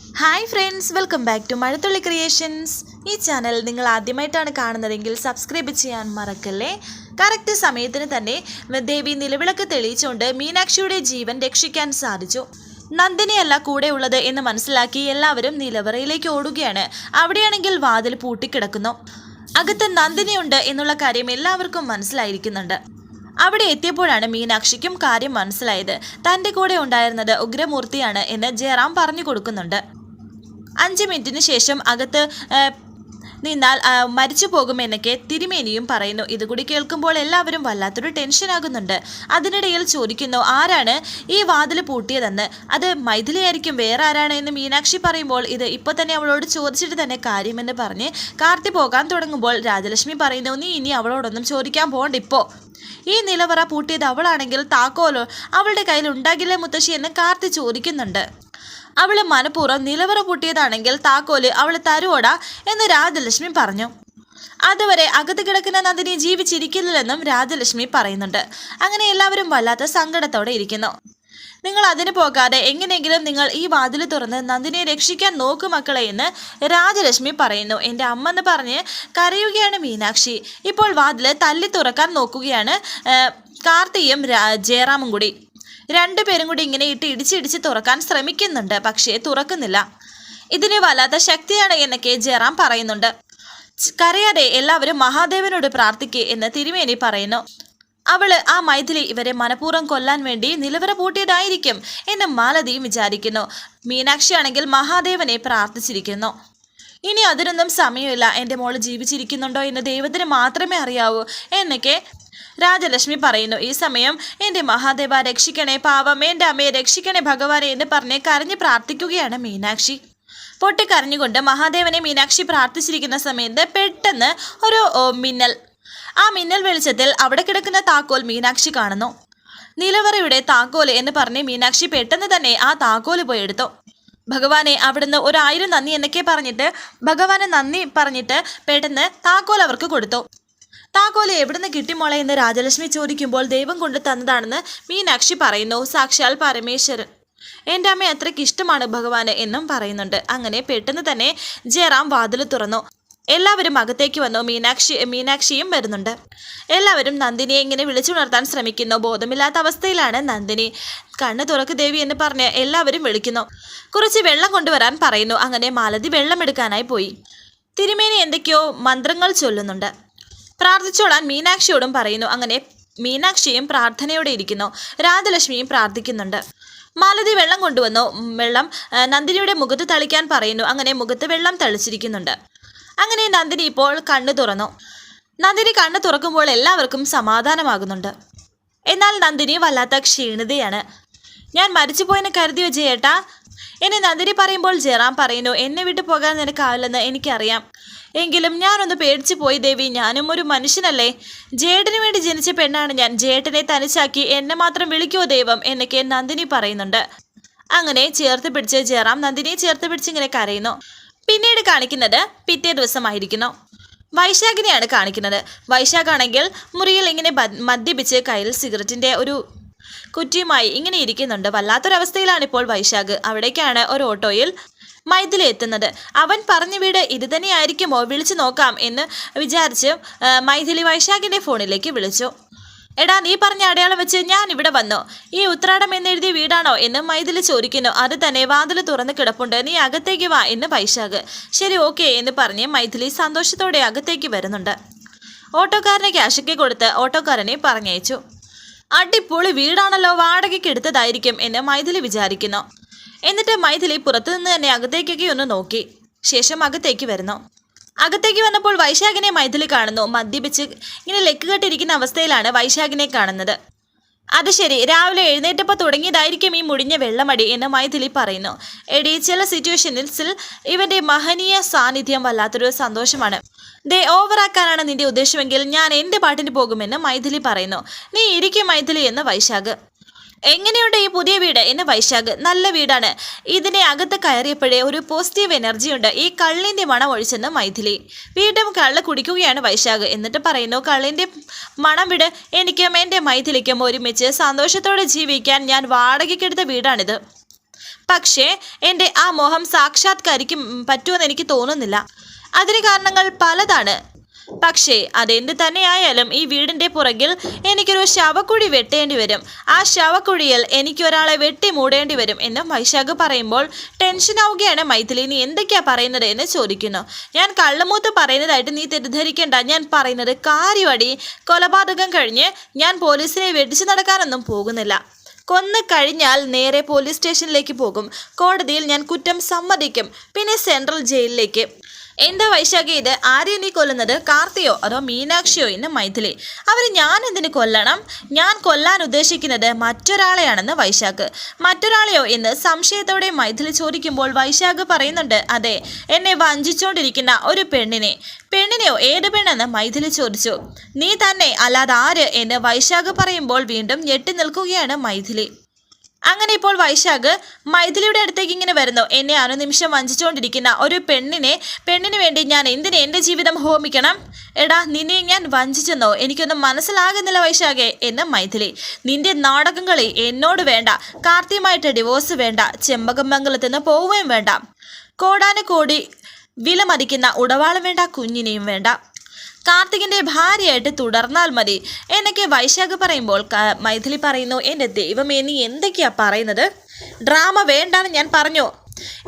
Hi friends welcome back to Mazhathulli creations ഈ channel നിങ്ങൾ ആദ്യമായിട്ടാണ് കാണുന്നതെങ്കിൽ സബ്സ്ക്രൈബ് ചെയ്യാൻ മറക്കല്ലേ? കറക്റ്റ് സമയത്തിന് തന്നെ ദേവി നിലവിളക്ക് തെളിയിച്ചുകൊണ്ട് മീനാക്ഷിയുടെ ജീവൻ രക്ഷിക്കാൻ സാധിച്ചു. നന്ദിനിയല്ല കൂടെ ഉള്ളത് എന്ന് മനസ്സിലാക്കി എല്ലാവരും നിലവറയിലേക്ക് ഓടുകയാണ്. അവിടെയാണെങ്കിൽ വാതിൽ പൂട്ടിക്കിടക്കുന്നു. അകത്ത് നന്ദിനിയുണ്ട് എന്നുള്ള കാര്യം എല്ലാവർക്കും മനസ്സിലായിരിക്കുന്നുണ്ട്. അവിടെ എത്തിയപ്പോഴാണ് മീനാക്ഷിക്കും കാര്യം മനസ്സിലായത്. തന്റെ കൂടെ ഉണ്ടായിരുന്നത് ഉഗ്രമൂർത്തിയാണ് എന്ന് ജയറാം പറഞ്ഞു കൊടുക്കുന്നുണ്ട്. അഞ്ച് മിനിറ്റിന് ശേഷം അകത്ത് നിന്നാൽ മരിച്ചു പോകുമെന്നൊക്കെ തിരുമേനിയും പറയുന്നു. ഇതുകൂടി കേൾക്കുമ്പോൾ എല്ലാവരും വല്ലാത്തൊരു ടെൻഷനാകുന്നുണ്ട്. അതിനിടയിൽ ചോദിക്കുന്നു ആരാണ് ഈ വാതിൽ പൂട്ടിയതെന്ന്? അത് മൈഥിലിയായിരിക്കും വേറെ ആരാണ്? എന്ന് മീനാക്ഷി പറയുമ്പോൾ ഇത് ഇപ്പോൾ തന്നെ അവളോട് ചോദിച്ചിട്ട് തന്നെ കാര്യമെന്ന് പറഞ്ഞ് കാർത്തി പോകാൻ തുടങ്ങുമ്പോൾ രാജലക്ഷ്മി പറയുന്നു നീ ഇനി അവളോടൊന്നും ചോദിക്കാൻ പോകണ്ട ഇപ്പോൾ ഈ നിലവറ പൂട്ടിയത് അവളാണെങ്കിൽ താക്കോലോ? അവളുടെ കയ്യിൽ ഉണ്ടാകില്ലേ മുത്തശ്ശി എന്ന് കാർത്തി ചോദിക്കുന്നുണ്ട്. അവൾ മനഃപൂർവം നിലവറ പൂട്ടിയതാണെങ്കിൽ താക്കോൽ അവൾ തരുവോടാ എന്ന് രാജലക്ഷ്മി പറഞ്ഞു. അതുവരെ അകത്ത് കിടക്കുന്ന നന്ദിനി ജീവിച്ചിരിക്കില്ലെന്നും രാജലക്ഷ്മി പറയുന്നുണ്ട്. അങ്ങനെ എല്ലാവരും വല്ലാത്ത സങ്കടത്തോടെ ഇരിക്കുന്നു. നിങ്ങൾ അതിന് പോകാതെ എങ്ങനെയെങ്കിലും നിങ്ങൾ ഈ വാതിൽ തുറന്ന് നന്ദിനെ രക്ഷിക്കാൻ നോക്കു മക്കളെ എന്ന് രാജലക്ഷ്മി പറയുന്നു. എന്റെ അമ്മ എന്ന് പറഞ്ഞ് കരയുകയാണ് മീനാക്ഷി. ഇപ്പോൾ വാതിൽ തല്ലി തുറക്കാൻ നോക്കുകയാണ് കാർത്തിയും ജയറാമും കൂടി. രണ്ടുപേരും കൂടി ഇങ്ങനെ ഇട്ട് ഇടിച്ചിടിച്ച് തുറക്കാൻ ശ്രമിക്കുന്നുണ്ട് പക്ഷേ തുറക്കുന്നില്ല. ഇതിന് വല്ലാത്ത ശക്തിയാണ് എന്നൊക്കെ ജയറാം പറയുന്നുണ്ട്. കരയാതെ എല്ലാവരും മഹാദേവനോട് പ്രാർത്ഥിക്കേ എന്ന് തിരുമേനി പറയുന്നു. അവൾ ആ മൈഥിലി ഇവരെ മനഃപൂർവം കൊല്ലാൻ വേണ്ടി നിലവറ പൂട്ടിയതായിരിക്കും എന്ന് മാലതിയും വിചാരിക്കുന്നു. മീനാക്ഷി ആണെങ്കിൽ മഹാദേവനെ പ്രാർത്ഥിച്ചിരിക്കുന്നു. ഇനി അതിനൊന്നും സമയമില്ല. എന്റെ മോൾ ജീവിച്ചിരിക്കുന്നുണ്ടോ എന്ന് ദൈവത്തിന് മാത്രമേ അറിയാവൂ എന്നൊക്കെ രാജലക്ഷ്മി പറയുന്നു. ഈ സമയം എന്റെ മഹാദേവ രക്ഷിക്കണേ പാവം എന്റെ അമ്മയെ രക്ഷിക്കണേ ഭഗവാനെ എന്ന് പറഞ്ഞ് കരഞ്ഞ് പ്രാർത്ഥിക്കുകയാണ് മീനാക്ഷി. പൊട്ടിക്കരഞ്ഞുകൊണ്ട് മഹാദേവനെ മീനാക്ഷി പ്രാർത്ഥിച്ചിരിക്കുന്ന സമയത്ത് പെട്ടെന്ന് ഒരു മിന്നൽ ആ മിന്നൽ വെളിച്ചത്തിൽ അവിടെ കിടക്കുന്ന താക്കോൽ മീനാക്ഷി കാണുന്നു. നിലവറയുടെ താക്കോൽ എന്ന് പറഞ്ഞ് മീനാക്ഷി പെട്ടെന്ന് തന്നെ ആ താക്കോൽ പോയി എടുത്തു. ഭഗവാനെ അവിടുന്ന് ഒരായിരം നന്ദി എന്നൊക്കെ പറഞ്ഞിട്ട് ഭഗവാനെ നന്ദി പറഞ്ഞിട്ട് പെട്ടെന്ന് താക്കോൽ അവർക്ക് കൊടുത്തു. താക്കോൽ എവിടുന്ന് കിട്ടിമോളെ എന്ന് രാജലക്ഷ്മി ചോദിക്കുമ്പോൾ ദൈവം കൊണ്ട് തന്നതാണെന്ന് മീനാക്ഷി പറയുന്നു സാക്ഷാൽ പരമേശ്വരൻ. എന്റെ അമ്മ അത്രയ്ക്ക് ഇഷ്ടമാണ് ഭഗവാന് എന്നും പറയുന്നുണ്ട്. അങ്ങനെ പെട്ടെന്ന് തന്നെ ജയറാം വാതിൽ തുറന്നു. എല്ലാവരും അകത്തേക്ക് വന്നു. മീനാക്ഷി മീനാക്ഷിയും വരുന്നുണ്ട്. എല്ലാവരും നന്ദിനിയെ ഇങ്ങനെ വിളിച്ചുണർത്താൻ ശ്രമിക്കുന്നു. ബോധമില്ലാത്ത അവസ്ഥയിലാണ് നന്ദിനി. കണ്ണ് തുറക്ക് ദേവി എന്ന് പറഞ്ഞ് എല്ലാവരും വിളിക്കുന്നു. കുറച്ച് വെള്ളം കൊണ്ടുവരാൻ പറയുന്നു. അങ്ങനെ മാലതി വെള്ളം എടുക്കാനായി പോയി. തിരുമേനി എന്തൊക്കെയോ മന്ത്രങ്ങൾ ചൊല്ലുന്നുണ്ട്. പ്രാർത്ഥിച്ചോളാൻ മീനാക്ഷിയോടും പറയുന്നു. അങ്ങനെ മീനാക്ഷിയും പ്രാർത്ഥനയോടെ ഇരിക്കുന്നു. രാജലക്ഷ്മിയും പ്രാർത്ഥിക്കുന്നുണ്ട്. മാലതി വെള്ളം കൊണ്ടുവന്നു. വെള്ളം നന്ദിനിയുടെ മുഖത്ത് തളിക്കാൻ പറയുന്നു. അങ്ങനെ മുഖത്ത് വെള്ളം തളിച്ചിരിക്കുന്നുണ്ട്. അങ്ങനെ നന്ദിനി ഇപ്പോൾ കണ്ണു തുറന്നു. നന്ദിനി കണ്ണു തുറക്കുമ്പോൾ എല്ലാവർക്കും സമാധാനമാകുന്നുണ്ട്. എന്നാൽ നന്ദിനി വല്ലാത്ത ക്ഷീണിതയാണ്. ഞാൻ മരിച്ചുപോയെന്ന് കരുതിയോ ജയേട്ടാ? എന്നെ നന്ദിനി പറയുമ്പോൾ ജയറാം പറയുന്നു എന്നെ വിട്ടു പോകാൻ നിനക്കാവില്ലെന്ന് എനിക്കറിയാം. എങ്കിലും ഞാനൊന്ന് പേടിച്ചു പോയി ദേവി ഞാനും ഒരു മനുഷ്യനല്ലേ. ജേട്ടന് വേണ്ടി ജനിച്ച പെണ്ണാണ് ഞാൻ. ജേട്ടനെ തനിച്ചാക്കി എന്നെ മാത്രം വിളിക്കുമോ ദൈവം? എന്നൊക്കെ നന്ദിനി പറയുന്നുണ്ട്. അങ്ങനെ ചേർത്ത് പിടിച്ച് ജയറാം നന്ദിനിയെ ചേർത്ത് പിടിച്ച് ഇങ്ങനെ കരയുന്നു. പിന്നീട് കാണിക്കുന്നത് പിറ്റേ ദിവസമായിരിക്കുന്നു. വൈശാഖിനെയാണ് കാണിക്കുന്നത്. വൈശാഖാണെങ്കിൽ മുറിയിൽ ഇങ്ങനെ മദ്യപിച്ച് കയ്യിൽ സിഗരറ്റിന്റെ ഒരു കുറ്റിയുമായി ഇങ്ങനെ ഇരിക്കുന്നുണ്ട്. വല്ലാത്തൊരവസ്ഥയിലാണ് ഇപ്പോൾ വൈശാഖ്. അവിടേക്കാണ് ഒരു ഓട്ടോയിൽ മൈഥിലി എത്തുന്നത്. അവൻ പറഞ്ഞ വീട് ഇത് തന്നെയായിരിക്കുമോ? വിളിച്ചു നോക്കാം എന്ന് വിചാരിച്ച് മൈഥിലി വൈശാഖിന്റെ ഫോണിലേക്ക് വിളിച്ചു. എടാ നീ പറഞ്ഞ അടയാളം വെച്ച് ഞാൻ ഇവിടെ വന്നു. ഈ ഉത്രാടം എന്നെഴുതിയ വീടാണോ എന്ന് മൈതിൽ ചോദിക്കുന്നു. അത് തന്നെ വാതിൽ തുറന്ന് കിടപ്പുണ്ട്. നീ അകത്തേക്ക് വാ എന്ന് വൈശാഖ് ശരി ഓക്കെ എന്ന് പറഞ്ഞ് മൈഥിലി സന്തോഷത്തോടെ അകത്തേക്ക് വരുന്നുണ്ട്. ഓട്ടോക്കാരനെ ക്യാഷൊക്കെ കൊടുത്ത് ഓട്ടോക്കാരനെ പറഞ്ഞയച്ചു. അടിപൊളി വീടാണല്ലോ വാടകയ്ക്ക് എടുത്തതായിരിക്കും എന്ന് മൈഥിലി വിചാരിക്കുന്നു. എന്നിട്ട് മൈഥിലി പുറത്തുനിന്ന് തന്നെ അകത്തേക്കൊക്കെ ഒന്ന് നോക്കി. ശേഷം അകത്തേക്ക് വരുന്നു. അകത്തേക്ക് വന്നപ്പോൾ വൈശാഖിനെ മൈഥിലി കാണുന്നു. മദ്യപിച്ച് ഇങ്ങനെ ലെക്ക് കെട്ടിരിക്കുന്ന അവസ്ഥയിലാണ് വൈശാഖിനെ കാണുന്നത്. അത് ശരി രാവിലെ എഴുന്നേറ്റപ്പോൾ തുടങ്ങിയതായിരിക്കും ഈ മുടിഞ്ഞ വെള്ളമടി എന്ന് മൈഥിലി പറയുന്നു. എടി ചില സിറ്റുവേഷൻസിൽ ഇവന്റെ മഹനീയ സാന്നിധ്യം വല്ലാത്തൊരു സന്തോഷമാണ്. ദേ ഓവറാക്കാനാണ് നിന്റെ ഉദ്ദേശമെങ്കിൽ ഞാൻ എന്റെ പാട്ടിന് പോകുമെന്ന് മൈഥിലി പറയുന്നു. നീ ഇരിക്കും മൈഥിലി എന്ന് വൈശാഖ് എങ്ങനെയുണ്ട് ഈ പുതിയ വീട്? എന്ന് വൈശാഖ് നല്ല വീടാണ്. ഇതിനെ അകത്ത് കയറിയപ്പോഴേ ഒരു പോസിറ്റീവ് എനർജി ഉണ്ട്. ഈ കള്ളിന്റെ മണം ഒഴിച്ചെന്ന് മൈഥിലി. വീണ്ടും കള്ള് കുടിക്കുകയാണ് വൈശാഖ്. എന്നിട്ട് പറയുന്നു കള്ളിന്റെ മണം വിട്. എനിക്കും എന്റെ മൈഥിലിക്കും ഒരുമിച്ച് സന്തോഷത്തോടെ ജീവിക്കാൻ ഞാൻ വാടകയ്ക്കെടുത്ത വീടാണിത്. പക്ഷേ എന്റെ ആ മോഹം സാക്ഷാത്കരിക്കും പറ്റുമെന്ന് എനിക്ക് തോന്നുന്നില്ല. അതിന് കാരണങ്ങൾ പലതാണ്. പക്ഷേ അതെന്ത് തന്നെയായാലും ഈ വീടിന്റെ പുറകിൽ എനിക്കൊരു ശവക്കുഴി വെട്ടേണ്ടി വരും. ആ ശവക്കുഴിയിൽ എനിക്കൊരാളെ വെട്ടി മൂടേണ്ടി വരും എന്ന് വൈശാഖ് പറയുമ്പോൾ ടെൻഷൻ ആവുകയാണ് മൈഥിലി. നീ എന്തൊക്കെയാ പറയുന്നത് എന്ന് ചോദിക്കുന്നു. ഞാൻ കള്ളുമൂത്ത് പറയുന്നതായിട്ട് നീ തെറ്റിദ്ധരിക്കേണ്ട. ഞാൻ പറയുന്നത് കാര്യമടി കൊലപാതകം കഴിഞ്ഞ് ഞാൻ പോലീസിനെ വെടിച്ചു നടക്കാനൊന്നും പോകുന്നില്ല. കൊന്നു കഴിഞ്ഞാൽ നേരെ പോലീസ് സ്റ്റേഷനിലേക്ക് പോകും. കോടതിയിൽ ഞാൻ കുറ്റം സമ്മതിക്കും. പിന്നെ സെൻട്രൽ ജയിലിലേക്ക് എന്താ വൈശാഖി ഇത്? ആരെയാ നീ കൊല്ലുന്നത്? കാർത്തിയോ അതോ മീനാക്ഷിയോ? എന്ന് മൈഥിലി. അവർ ഞാൻ എന്തിന് കൊല്ലണം? ഞാൻ കൊല്ലാൻ ഉദ്ദേശിക്കുന്നത് മറ്റൊരാളെയാണെന്ന് വൈശാഖ്. മറ്റൊരാളെയോ എന്ന് സംശയത്തോടെ മൈഥിലി ചോദിക്കുമ്പോൾ വൈശാഖ് പറയുന്നുണ്ട് അതെ എന്നെ വഞ്ചിച്ചുകൊണ്ടിരിക്കുന്ന ഒരു പെണ്ണിനെ. പെണ്ണിനെയോ ഏത് പെണ്ണെന്ന് മൈഥിലി ചോദിച്ചു. നീ തന്നെ അല്ലാതെ ആര്? എന്ന് വൈശാഖ് പറയുമ്പോൾ വീണ്ടും ഞെട്ടി നിൽക്കുകയാണ് മൈഥിലി. അങ്ങനെ ഇപ്പോൾ വൈശാഖ് മൈഥിലിയുടെ അടുത്തേക്ക് ഇങ്ങനെ വരുന്നു. എന്നെ അനുനിമിഷം വഞ്ചിച്ചുകൊണ്ടിരിക്കുന്ന ഒരു പെണ്ണിനെ പെണ്ണിന് വേണ്ടി ഞാൻ എന്തിനെ എന്റെ ജീവിതം ഹോമിക്കണം? എടാ നിന്നെ ഞാൻ വഞ്ചിച്ചെന്നോ? എനിക്കൊന്നും മനസ്സിലാകുന്നില്ല വൈശാഖെ എന്ന് മൈഥിലി. നിന്റെ നാടകം കളി എന്നോട് വേണ്ട. കാർത്തിയുമായിട്ട് ഡിവോഴ്സ് വേണ്ട. ചെമ്പകമംഗലത്ത് നിന്ന് പോവുകയും വേണ്ട. കോടാനുകോടി വില മതിക്കുന്ന ഉടവാളം വേണ്ട കുഞ്ഞിനെയും വേണ്ട. കാർത്തികിന്റെ ഭാര്യയായിട്ട് തുടർന്നാൽ മതി. എന്നൊക്കെ വൈശാഖ് പറയുമ്പോൾ മൈഥിലി പറയുന്നു എന്റെ ദൈവമേ നീ എന്തൊക്കെയാ പറയുന്നത്? ഡ്രാമ വേണ്ടാന്ന് ഞാൻ പറഞ്ഞു.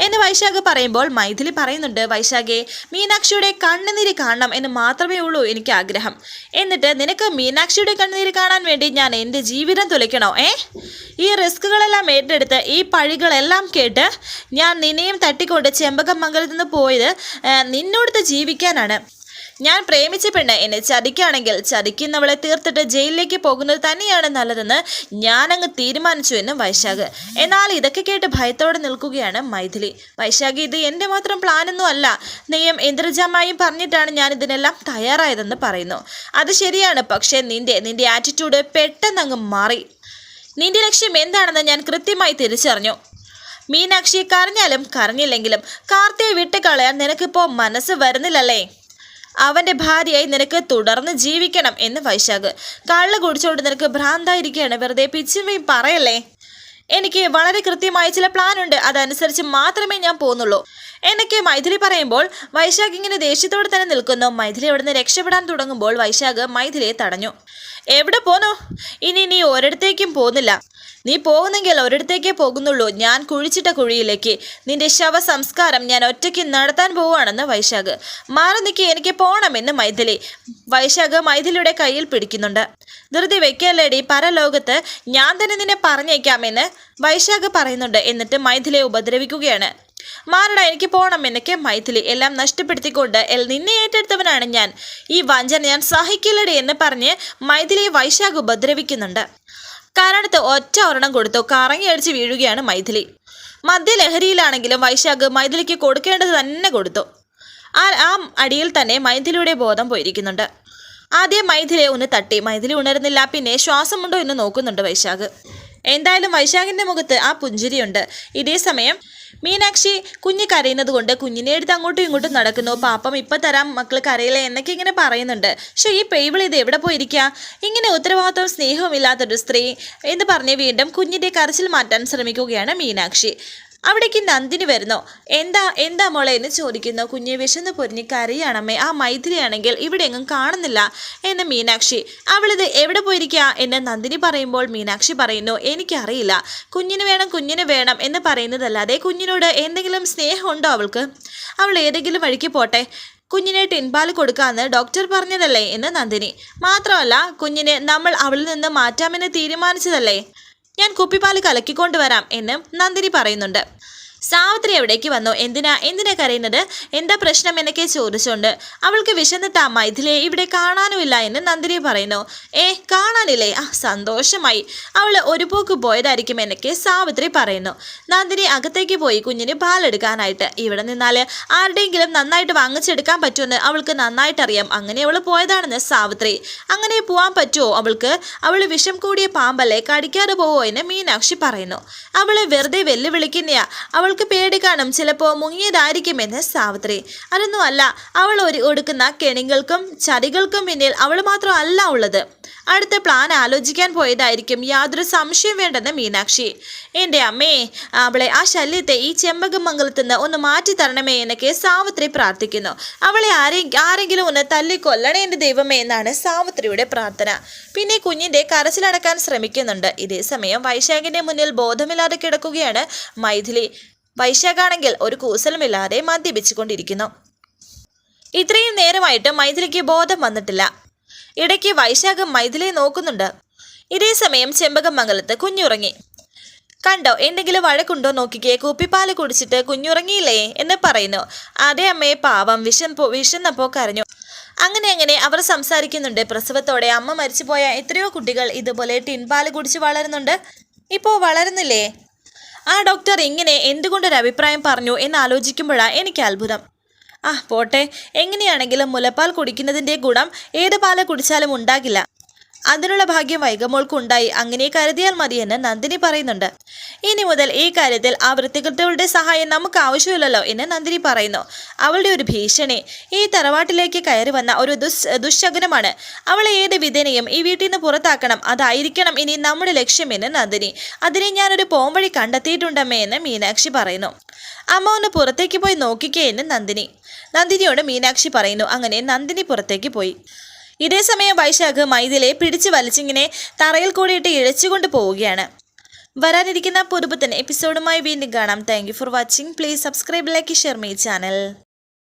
എന്ന് വൈശാഖ് പറയുമ്പോൾ മൈഥിലി പറയുന്നുണ്ട് വൈശാഖെ മീനാക്ഷിയുടെ കണ്ണുനീര് കാണണം എന്ന് മാത്രമേ ഉള്ളൂ എനിക്ക് ആഗ്രഹം. എന്നിട്ട് നിനക്ക് മീനാക്ഷിയുടെ കണ്ണുനീര് കാണാൻ വേണ്ടി ഞാൻ എന്റെ ജീവിതം തുലയ്ക്കണോ ഏ? ഈ റിസ്കുകളെല്ലാം ഏറ്റെടുത്ത് ഈ പഴികളെല്ലാം കേട്ട് ഞാൻ നിന്നെയും തട്ടിക്കൊണ്ട് ചെമ്പകമംഗലത്ത് നിന്ന് പോയത് നിന്നോടത്ത് ജീവിക്കാനാണ്. ഞാൻ പ്രേമിച്ച പെണ്ണ് എന്നെ ചതിക്കുകയാണെങ്കിൽ ചതിക്കുന്നവളെ തീർത്തിട്ട് ജയിലിലേക്ക് പോകുന്നത് തന്നെയാണ് നല്ലതെന്ന് ഞാനങ്ങ് തീരുമാനിച്ചു എന്നും വൈശാഖ്. എന്നാൽ ഇതൊക്കെ കേട്ട് ഭയത്തോടെ നിൽക്കുകയാണ് മൈഥിലി. വൈശാഖ് ഇത് എന്റെ മാത്രം പ്ലാനൊന്നും അല്ല. നെയ്യം ഇന്ദ്രജാമായും പറഞ്ഞിട്ടാണ് ഞാൻ ഇതിനെല്ലാം തയ്യാറായതെന്ന് പറയുന്നു. അത് ശരിയാണ് പക്ഷേ നിന്റെ നിന്റെ ആറ്റിറ്റ്യൂഡ് പെട്ടെന്നങ്ങ് മാറി. നിന്റെ ലക്ഷ്യം എന്താണെന്ന് ഞാൻ കൃത്യമായി തിരിച്ചറിഞ്ഞു. മീനാക്ഷി കരഞ്ഞാലും കരഞ്ഞില്ലെങ്കിലും കാർത്തിയെ വിട്ടുകളയാൻ നിനക്കിപ്പോൾ മനസ്സ് വരുന്നില്ലല്ലേ? അവന്റെ ഭാര്യയായി നിനക്ക് തുടർന്ന് ജീവിക്കണം എന്ന് വൈശാഖ്. കള്ള് കുടിച്ചുകൊണ്ട് നിനക്ക് ഭ്രാന്തായിരിക്കുകയാണ് വെറുതെ പിച്ചുമയും പറയല്ലേ? എനിക്ക് വളരെ കൃത്യമായ ചില പ്ലാൻ ഉണ്ട്. അതനുസരിച്ച് മാത്രമേ ഞാൻ പോകുന്നുള്ളൂ. എന്നൊക്കെ മൈഥിലി പറയുമ്പോൾ വൈശാഖ് ഇങ്ങനെ ദേഷ്യത്തോടെ തന്നെ നിൽക്കുന്നു. മൈഥിലി അവിടുന്ന് രക്ഷപ്പെടാൻ തുടങ്ങുമ്പോൾ വൈശാഖ് മൈഥിലിയെ തടഞ്ഞു. എവിടെ പോന്നു? ഇനി നീ ഒരിടത്തേക്കും പോകുന്നില്ല. നീ പോകുന്നെങ്കിൽ ഒരിടത്തേക്കേ പോകുന്നുള്ളൂ. ഞാൻ കുഴിച്ചിട്ട കുഴിയിലേക്ക്. നിന്റെ ശവ സംസ്കാരം ഞാൻ ഒറ്റയ്ക്ക് നടത്താൻ പോവുകയാണെന്ന് വൈശാഖ്. മാറി നിൽക്കി എനിക്ക് പോകണമെന്ന് മൈഥിലി. വൈശാഖ് മൈഥിലിയുടെ കയ്യിൽ പിടിക്കുന്നുണ്ട്. ധൃതി വെക്കല്ലേടി പരലോകത്ത് ഞാൻ തന്നെ നിന്നെ പറഞ്ഞേക്കാമെന്ന് വൈശാഖ് പറയുന്നുണ്ട്. എന്നിട്ട് മൈഥിലിയെ ഉപദ്രവിക്കുകയാണ്. മാറട എനിക്ക് പോകണം എന്നൊക്കെ മൈഥിലി. എല്ലാം നഷ്ടപ്പെടുത്തിക്കൊണ്ട് എൽ നിന്നെ ഏറ്റെടുത്തവനാണ് ഞാൻ. ഈ വഞ്ചന ഞാൻ സഹിക്കില്ലടി എന്ന് പറഞ്ഞ് മൈഥിലിയെ വൈശാഖ് ഉപദ്രവിക്കുന്നുണ്ട്. കാരണത്ത് ഒറ്റ ഒരെണ്ണം കൊടുത്തു. കറങ്ങി അടിച്ച് വീഴുകയാണ് മൈഥിലി. മദ്യലഹരിയിലാണെങ്കിലും വൈശാഖ് മൈഥിലിക്ക് കൊടുക്കേണ്ടത് തന്നെ കൊടുത്തു. ആ ആ അടിയിൽ തന്നെ മൈഥിലിയുടെ ബോധം പോയിരിക്കുന്നുണ്ട്. ആദ്യം മൈഥിലിയെ ഒന്ന് തട്ടി. മൈഥിലി ഉണരുന്നില്ല. പിന്നെ ശ്വാസമുണ്ടോ എന്ന് നോക്കുന്നുണ്ട് വൈശാഖ്. എന്തായാലും വൈശാഖിന്റെ മുഖത്ത് ആ പുഞ്ചിരിയുണ്ട്. ഇതേ സമയം മീനാക്ഷി കുഞ്ഞ് കരയുന്നത് കൊണ്ട് കുഞ്ഞിനെ എടുത്ത് അങ്ങോട്ടും ഇങ്ങോട്ടും നടക്കുന്നു. പാപ്പം ഇപ്പം തരാം. മക്കൾ കരയില്ല? എന്നൊക്കെ ഇങ്ങനെ പറയുന്നുണ്ട്. പക്ഷെ ഈ പെയ്വിൾ ഇത് എവിടെ പോയിരിക്കുക ഇങ്ങനെ ഉത്തരവാദിത്വം സ്നേഹവും ഇല്ലാത്തൊരു സ്ത്രീ എന്ന് പറഞ്ഞ് വീണ്ടും കുഞ്ഞിന്റെ കരച്ചിൽ മാറ്റാൻ ശ്രമിക്കുകയാണ് മീനാക്ഷി. അവിടേക്ക് നന്ദിനി വരുന്നു. എന്താ എന്താ മോളെ എന്ന് ചോദിക്കുന്നു. കുഞ്ഞെ വിശന്ന് പൊരിഞ്ഞ് കരയാണമ്മേ. ആ മൈഥിലിയാണെങ്കിൽ ഇവിടെ എങ്ങും കാണുന്നില്ല എന്ന് മീനാക്ഷി. അവളിത് എവിടെ പോയിരിക്കുക എന്ന് നന്ദിനി പറയുമ്പോൾ മീനാക്ഷി പറയുന്നു എനിക്കറിയില്ല. കുഞ്ഞിന് വേണം കുഞ്ഞിന് വേണം എന്ന് പറയുന്നതല്ലാതെ കുഞ്ഞിനോട് എന്തെങ്കിലും സ്നേഹമുണ്ടോ അവൾക്ക്? അവൾ ഏതെങ്കിലും വഴിക്ക് പോട്ടെ. കുഞ്ഞിനെ ടിൻപാൽ കൊടുക്കാമെന്ന് ഡോക്ടർ പറഞ്ഞതല്ലേ? എന്ന് നന്ദിനി. മാത്രമല്ല കുഞ്ഞിനെ നമ്മൾ അവളിൽ നിന്ന് മാറ്റാമെന്ന് തീരുമാനിച്ചതല്ലേ? ഞാൻ കുപ്പിപ്പാൽ കലക്കിക്കൊണ്ടുവരാം എന്ന് നന്ദിനി പറയുന്നുണ്ട്. സാവിത്രി എവിടേക്ക് വന്നു? എന്തിനാ? എന്തിനാ കരയുന്നത്? എന്താ പ്രശ്നം എന്നൊക്കെ ചോദിച്ചുകൊണ്ട് അവൾക്ക് വിശന്നിട്ടാ മൈഥിലിയെ ഇവിടെ കാണാനുമില്ല എന്ന് നന്ദിനി പറയുന്നു. ഏ കാണാനില്ലേ? ആ സന്തോഷമായി. അവൾ ഒരു പോക്ക് പോയതായിരിക്കും എന്നൊക്കെ സാവിത്രി പറയുന്നു. നന്ദിനി അകത്തേക്ക് പോയി കുഞ്ഞിന് പാലെടുക്കാനായിട്ട്. ഇവിടെ നിന്നാൽ ആരുടെയെങ്കിലും നന്നായിട്ട് വാങ്ങിച്ചെടുക്കാൻ പറ്റുമെന്ന് അവൾക്ക് നന്നായിട്ട് അറിയാം അങ്ങനെ അവൾ പോയതാണെന്ന് സാവിത്രി. അങ്ങനെ പോവാൻ പറ്റുമോ അവൾക്ക്? അവൾ വിഷം കൂടിയ പാമ്പല്ലേ? കടിക്കാതെ പോവോ എന്ന് മീനാക്ഷി പറയുന്നു. അവൾ വെറുതെ വെല്ലുവിളിക്കുന്നയാ. അവൾ അവൾക്ക് പേടി കാണും. ചിലപ്പോൾ മുങ്ങിയതായിരിക്കുമെന്ന് സാവിത്രി. അതൊന്നും അല്ല. അവൾ ഒരു ഒടുക്കുന്ന കെണികൾക്കും ചതികൾക്കും പിന്നിൽ അവൾ മാത്രമല്ല ഉള്ളത്. അടുത്ത പ്ലാൻ ആലോചിക്കാൻ പോയതായിരിക്കും. യാതൊരു സംശയം വേണ്ടെന്ന് മീനാക്ഷി. എന്റെ അമ്മേ അവളെ ആ ശല്യത്തെ ഈ ചെമ്പകമംഗലത്ത് നിന്ന് ഒന്ന് മാറ്റി തരണമേ എന്നൊക്കെ സാവിത്രി പ്രാർത്ഥിക്കുന്നു. അവളെ ആരെ ആരെങ്കിലും ഒന്ന് തല്ലിക്കൊല്ലണേ എന്റെ ദൈവമേ എന്നാണ് സാവിത്രിയുടെ പ്രാർത്ഥന. പിന്നെ കുഞ്ഞിന്റെ കരച്ചിലടക്കാൻ ശ്രമിക്കുന്നുണ്ട്. ഇതേ സമയം വൈശാഖിന്റെ മുന്നിൽ ബോധമില്ലാതെ കിടക്കുകയാണ് മൈഥിലി. വൈശാഖാണെങ്കിൽ ഒരു കൂസലുമില്ലാതെ മദ്യപിച്ചുകൊണ്ടിരിക്കുന്നു. ഇത്രയും നേരമായിട്ട് മൈഥിലിക്ക് ബോധം വന്നിട്ടില്ല. ഇടയ്ക്ക് വൈശാഖം മൈഥിലിയെ നോക്കുന്നുണ്ട്. ഇതേ സമയം ചെമ്പകമംഗലത്ത് കുഞ്ഞുറങ്ങി. കണ്ടോ എന്തെങ്കിലും വഴക്കുണ്ടോ നോക്കിക്കേ കുപ്പിപ്പാൽ കുടിച്ചിട്ട് കുഞ്ഞുറങ്ങിയില്ലേ? എന്ന് പറയുന്നു. അതേ അമ്മയെ പാവം വിഷം വിഷന്നപ്പോ കരഞ്ഞു. അങ്ങനെ അങ്ങനെ അവർ സംസാരിക്കുന്നുണ്ട്. പ്രസവത്തോടെ അമ്മ മരിച്ചുപോയ എത്രയോ കുട്ടികൾ ഇതുപോലെ ടിൻപാൽ കുടിച്ച് വളരുന്നുണ്ട്. ഇപ്പോൾ വളരുന്നില്ലേ? ആ ഡോക്ടർ ഇങ്ങനെ എന്തുകൊണ്ടൊരു അഭിപ്രായം പറഞ്ഞു എന്ന് ആലോചിക്കുമ്പോഴാണ് എനിക്ക് അത്ഭുതം. ആ പോട്ടെ. എങ്ങനെയാണെങ്കിലും മുലപ്പാൽ കുടിക്കുന്നതിന്റെ ഗുണം ഏത് പാൽ കുടിച്ചാലും ഉണ്ടാകില്ല. അതിനുള്ള ഭാഗ്യം വൈകമോൾക്കുണ്ടായി. അങ്ങനെ കരുതിയാൽ മതിയെന്ന് നന്ദിനി പറയുന്നുണ്ട്. ഇനി മുതൽ ഈ കാര്യത്തിൽ ആ വൃത്തികൃത്യകളുടെ സഹായം നമുക്ക് ആവശ്യമില്ലല്ലോ എന്ന് നന്ദിനി പറയുന്നു. അവളുടെ ഒരു ഭീഷണി. ഈ തറവാട്ടിലേക്ക് കയറി വന്ന ഒരു ദുസ് ദുശകുനമാണ്. അവളെ ഏത് വിധേനയും ഈ വീട്ടിൽ നിന്ന് പുറത്താക്കണം. അതായിരിക്കണം ഇനി നമ്മുടെ ലക്ഷ്യമെന്ന് നന്ദിനി. അതിനെ ഞാനൊരു പോംവഴി കണ്ടെത്തിയിട്ടുണ്ടമ്മേ എന്ന് മീനാക്ഷി പറയുന്നു. അമ്മ ഒന്ന് പുറത്തേക്ക് പോയി നോക്കിക്കേ എന്ന് നന്ദിനി. നന്ദിനിയോട് മീനാക്ഷി പറയുന്നു. അങ്ങനെ നന്ദിനി പുറത്തേക്ക് പോയി. ഇതേ സമയം വൈശാഖ് മൈദിലെ പിടിച്ചു വലിച്ചിങ്ങനെ തറയിൽ കൂടിയിട്ട് ഇഴച്ചുകൊണ്ട് പോവുകയാണ്. വരാനിരിക്കുന്ന പുതുപുത്തൻ എപ്പിസോഡുമായി വീണ്ടും കാണാം. Thank for watching please subscribe like share my channel